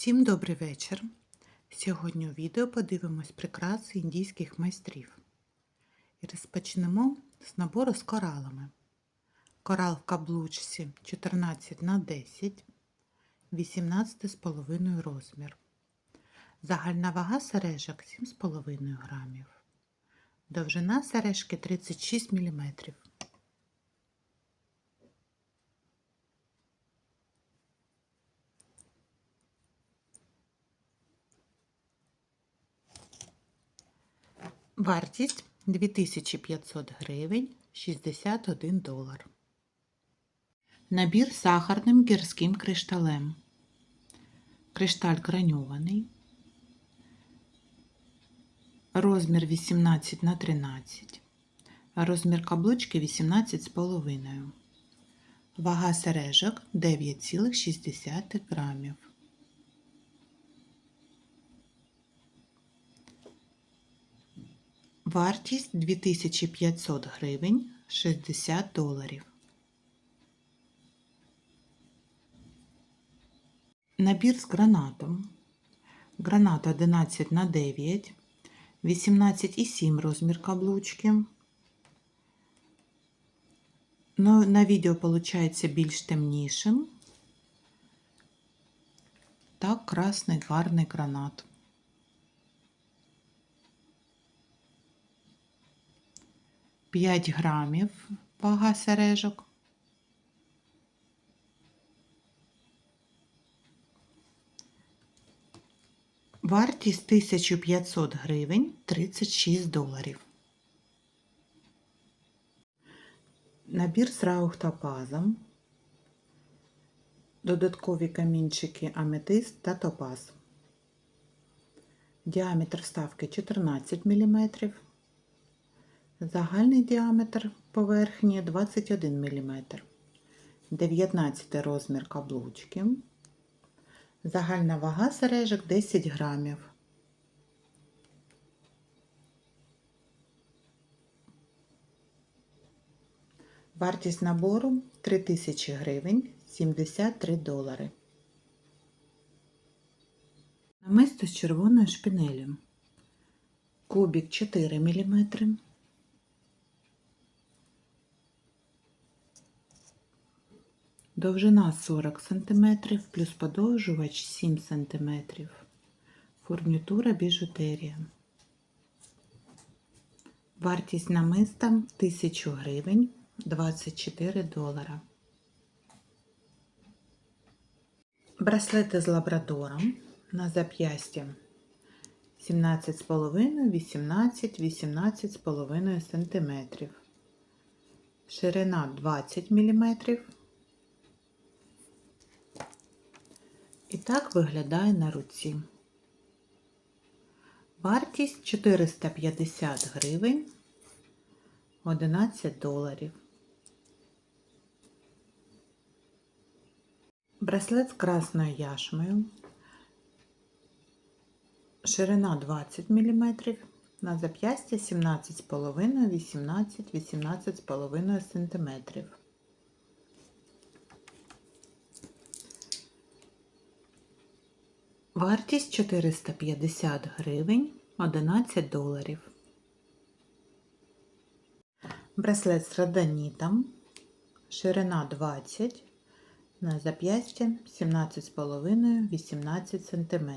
Всім добрий вечір. Сьогодні у відео подивимось прикраси індійських майстрів. І розпочнемо з набору з коралами. Корал в каблучці 14 на 10, 18,5 розмір. Загальна вага сережок 7,5 грамів. Довжина сережки 36 мм. Вартість 2500 гривень 61 долар. Набір сахарним гірським кришталем. Кришталь граньований. Розмір 18 на 13. Розмір каблучки 18,5. Вага сережок 9,6 грамів. Вартість 2500 гривень 60 доларів. Набір з гранатом. Гранат 11 на 9, 18,7 розмір каблучки. Ну, на відео виходить більш темнішим. Так, красний гарний гранат. П'ять грамів вага сережок. Вартість 1500 гривень 36 доларів. Набір з раухтопазом. Додаткові камінчики аметист та топаз. Діаметр вставки 14 мм. Загальний діаметр поверхні 21 мм. 19 розмір каблучки. Загальна вага сережок 10 грамів. Вартість набору 3000 гривень 73 долари. Намисто з червоною шпинелью. Кубик 4 мм. Довжина 40 см плюс подовжувач 7 см. Фурнітура біжутерія. Вартість намиста 1000 гривень 24 долара. Браслети з лабрадором на зап'ястя 17,5, 18, 18,5 см. Ширина 20 мм. І так виглядає на руці. Вартість 450 гривень 11 доларів. Браслет з красною яшмою. Ширина 20 мм. На зап'ястя 17,5, 18, 18,5 см. Вартість 450 гривень 11 доларів. Браслет з радонітом. Ширина 20, на зап'ястя 17,5 18 см.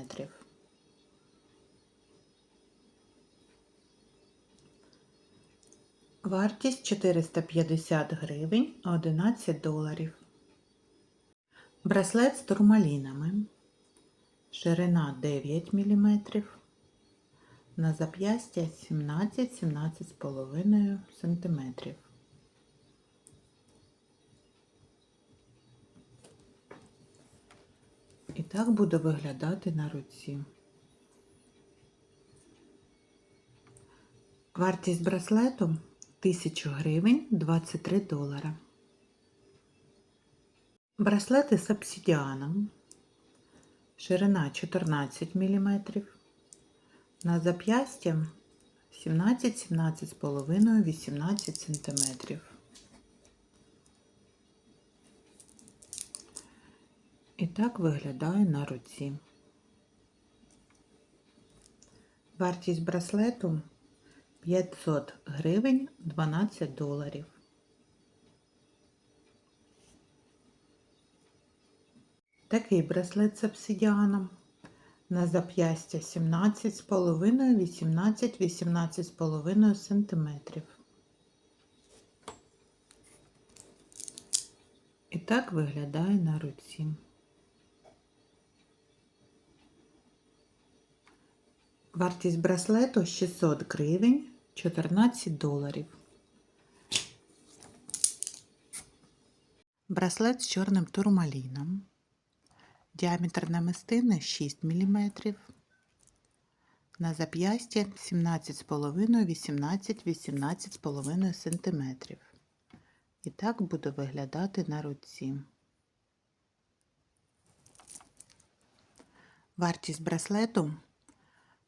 Вартість 450 гривень 11 доларів. Браслет з турмалінами ширина 9 мм, на зап'ястя 17-17,5 см. І так буде виглядати на руці. Вартість браслету 1000 гривень 23 долара. Браслети з обсидіаном ширина 14 мм, на зап'ястя 17, 17,5, 18 см. І так виглядає на руці. Вартість браслету 500 гривень 12 доларів. Такий браслет з обсидіаном на зап'ястя 17,5, 18, 18,5 см. І так виглядає на руці. Вартість браслету 600 гривень 14 доларів. Браслет з чорним турмаліном. Діаметр намистини 6 мм. На зап'ясті 17,5, 18, 18,5 см. І так буде виглядати на руці. Вартість браслету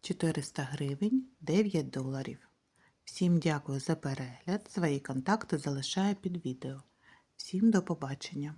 400 гривень 9 доларів. Всім дякую за перегляд. Свої контакти залишаю під відео. Всім до побачення!